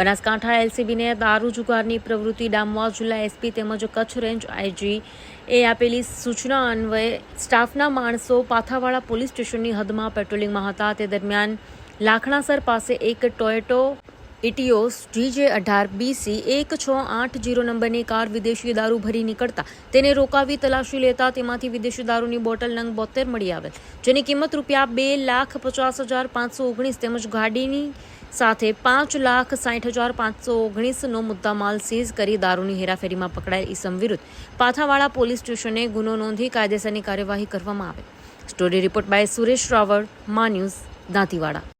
બનાસકાંઠા એલસીબીને દારૂ જુગારની પ્રવૃત્તિ ડામવા જિલ્લા એસપી તેમજ કચ્છ રેન્જ આઈજી એ આપેલી સૂચના અન્વયે સ્ટાફના માણસો પાથાવાળા પોલીસ સ્ટેશનની હદમાં પેટ્રોલિંગમાં હતા. તે દરમિયાન લાખણાસર પાસે એક ટોયોટો ઇટિયોસ જીજે અઢાર, બીસી, એક છ, આઠ, જીરો નંબરની કાર વિદેશી દારૂ ભરી નીકળતા તેને રોકાવી તલાશી લેતા તેમાંથી વિદેશી દારૂની બોટલ નંગ બોતેર મળી આવેલ. જેની કિંમત રૂપિયા બે લાખ પચાસ હજાર પાંચસો ઓગણીસ તેમજ ગાડીની સાથે પાંચ લાખ સાઠ હજાર પાંચસો ઓગણીસનો મુદ્દામાલ સીઝ કરી દારૂની હેરાફેરીમાં પકડાયેલ ઇસમ વિરુદ્ધ પાથાવાળા પોલીસ સ્ટેશને ગુનો નોંધી કાયદેસરની કાર્યવાહી કરવામાં આવે. Story report by Suresh Raval, Maa news Dantiwada.